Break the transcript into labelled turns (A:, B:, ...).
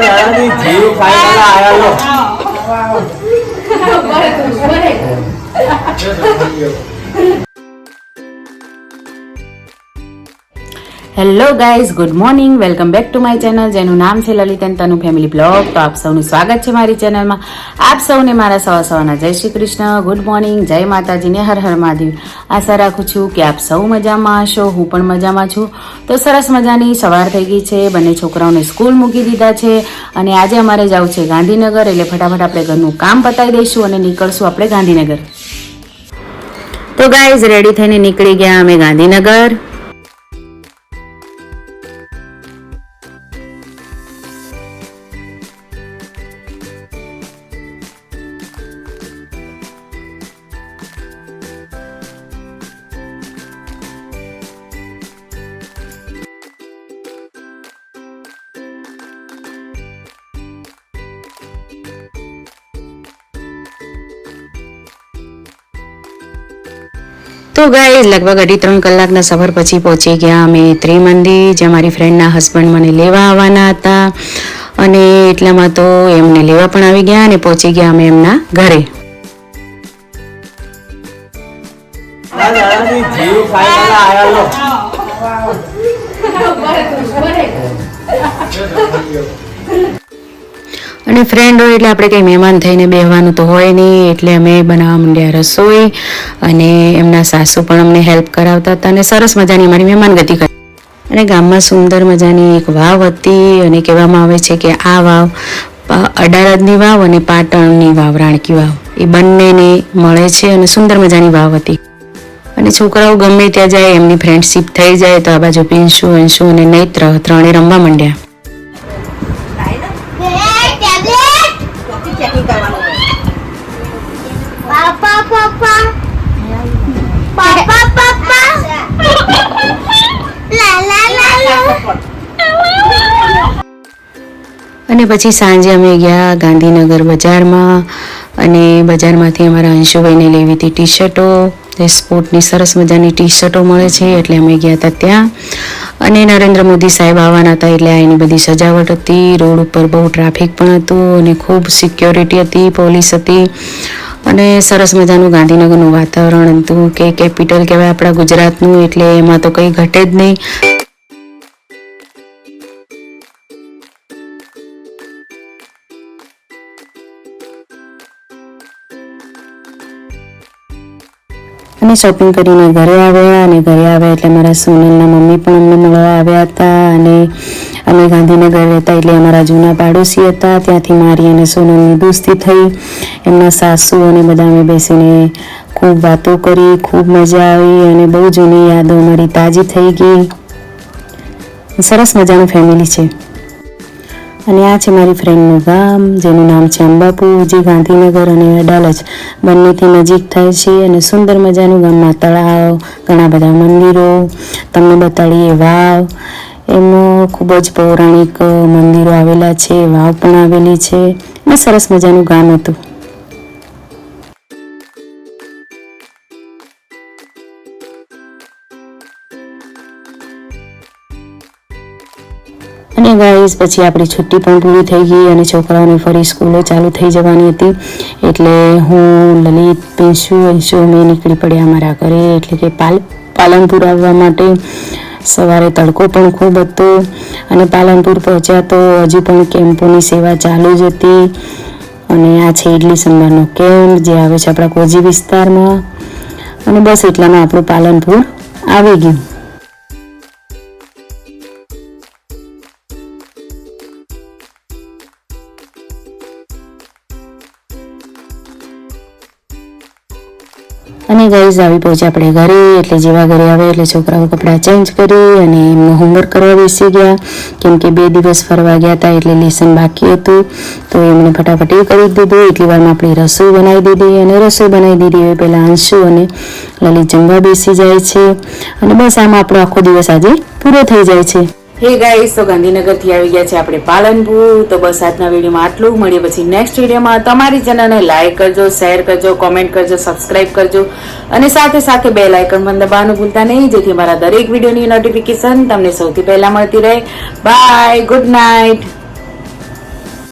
A: દાદાની જીવ ખાઈ આયા
B: hello guys good morning welcome back to my channel જેનું નામ છે Lalit and Tanu family blog તો આપ સૌનું સ્વાગત છે મારી ચેનલમાં આપ સૌને મારા સવા સવાના જય શ્રી કૃષ્ણ. ગુડ મોર્નિંગ જય માતાજીને હર હર મહાદેવ. આશા રાખું છું કે આપ સૌ મજામાં હશો. હું પણ મજામાં છું. તો સરસ મજાની સવાર થઈ ગઈ છે. બંને છોકરાઓને સ્કૂલ મૂકી દીધા છે. અને આજે અમારે જવું છે ગાંધીનગર. એટલે ફટાફટ આપણે ઘરનું કામ પતાવી દઈશું અને નીકળશું આપણે ગાંધીનગર. તો ગાઈઝ રેડી થઈને નીકળી ગયા અમે ગાંધીનગર. તો ગાય લગભગ અઢી ત્રણ કલાકના સફર પછી પહોંચી ગયા અમે ત્રિમંદિર જે મારી ફ્રેન્ડના હસબન્ડ મને લેવા આવવાના હતા અને એટલામાં તો એમને લેવા પણ આવી ગયા અને પહોંચી ગયા અમે એમના ઘરે
A: આયા
B: અને ફ્રેન્ડ હોય એટલે આપણે કંઈ મહેમાન થઈને બેહવાનું તો હોય નહીં, એટલે અમે બનાવવા માંડ્યા રસોઈ અને એમના સાસુ પણ અમને હેલ્પ કરાવતા હતા અને સરસ મજાની અમારી મહેમાન ગતિ કરી. અને ગામમાં સુંદર મજાની એક વાવ હતી અને કહેવામાં આવે છે કે આ વાવ અડાલજની વાવ અને પાટણની વાવ, રાણકી વાવ. એ બંનેને મળે છે અને સુંદર મજાની વાવ હતી. અને છોકરાઓ ગમે ત્યાં જાય, એમની ફ્રેન્ડશીપ થઈ જાય તો આ બાજુ પિંશુ અંશુ અને નૈત્ર ત્રણે રમવા માંડ્યા. અને પછી સાંજે અમે ગયા ગાંધીનગર બજારમાં અને બજારમાંથી અમારા અંશુભાઈને લેવી હતી ટી શર્ટો તે સ્પોર્ટની સરસ મજાની ટી શર્ટો મળે છે એટલે અમે ગયા હતા ત્યાં. અને નરેન્દ્ર મોદી સાહેબ આવવાના હતા એટલે આ એની બધી સજાવટ હતી. રોડ ઉપર બહુ ટ્રાફિક પણ હતું અને ખૂબ સિક્યોરિટી હતી, પોલીસ હતી. અને સરસ મજાનું ગાંધીનગરનું વાતાવરણ હતું કે કેપિટલ કહેવાય આપણા ગુજરાતનું એટલે એમાં તો કંઈ ઘટે જ નહીં. અને શોપિંગ કરીને ઘરે આવ્યા અને ઘરે આવ્યા એટલે મારા સોનલના મમ્મી પણ અમને મળવા આવ્યા હતા અને અમે ગાંધીનગર રહેતા એટલે અમારા જૂના પાડોશી હતા. ત્યાંથી મારી અને સોનલની દોસ્તી થઈ. એમના સાસુ અને બધા અમે બેસીને ખૂબ વાતો કરી, ખૂબ મજા આવી અને બહુ જૂની યાદો અમારી તાજી થઈ ગઈ. સરસ મજાનું ફેમિલી છે. અને આ છે મારી ફ્રેન્ડનું ગામ, જેનું નામ છે અંબાપુર જે ગાંધીનગર અને અડાલજ. બંનેથી નજીક થાય છે અને સુંદર મજાનું ગામમાં તળાવ, ઘણા બધા મંદિરો, તમને બતાડીએ વાવ. એમાં ખૂબ જ પૌરાણિક મંદિરો આવેલા છે, વાવ પણ આવેલી છે. અને સરસ મજાનું ગામ હતું. અને ગાઈઝ પછી આપણી છુટ્ટી પણ પૂરી થઈ ગઈ અને છોકરાઓની ફરી સ્કૂલે ચાલુ થઈ જવાની હતી. એટલે હું લલિત પિંશુ અંશુ અમે નીકળી પડ્યા અમારા ઘરે. એટલે કે પાલ, પાલનપુર આવવા માટે સવારે તડકો પણ ખૂબ હતો. અને પાલનપુર પહોંચ્યા તો હજુ પણ કેમ્પોની સેવા ચાલુ જ હતી. અને આ છે ઇડલી સંભારનો કેમ્પ, જે આવે છે આપણા કોજી વિસ્તારમાં. અને બસ એટલામાં આપણું પાલનપુર આવી ગયું. અને ગાઈઝ આવી પહોંચ્યા આપણે ઘરે, એટલે જેવા ઘરે આવે એટલે છોકરાઓ કપડાં ચેન્જ કરી અને એમનું હોમવર્ક કરવા બેસી ગયા. કેમ કે બે દિવસ ફરવા ગયા હતા એટલે લેસન બાકી હતું. તો એમણે ફટાફટ એ કરી દીધું. એટલી વારમાં આપણે રસોઈ બનાવી દીધી અને રસોઈ બનાવી દીધી. હવે પહેલાં અંશુ અને લલિત જમવા બેસી જાય છે. અને બસ આમાં આપણો આખો દિવસ આજે પૂરો થઈ જાય છે. હે ગાઈસ તો ગાંધીનગરથી આવી ગયા છે આપણે પાલનપુર. તો બસ આજના વિડીયોમાં આટલું. મળીએ પછી નેક્સ્ટ વિડીયોમાં. તમારી ચેનલને લાઈક કરજો શેર કરજો કોમેન્ટ કરજો સબસ્ક્રાઇબ કરજો. અને સાથે સાથે બે લાઇકન પણ દબાવવાનું ભૂલતા નહીં, જેથી મારા દરેક વિડીયોની નોટિફિકેશન તમને સૌથી પહેલાં મળતી રહે. Bye good night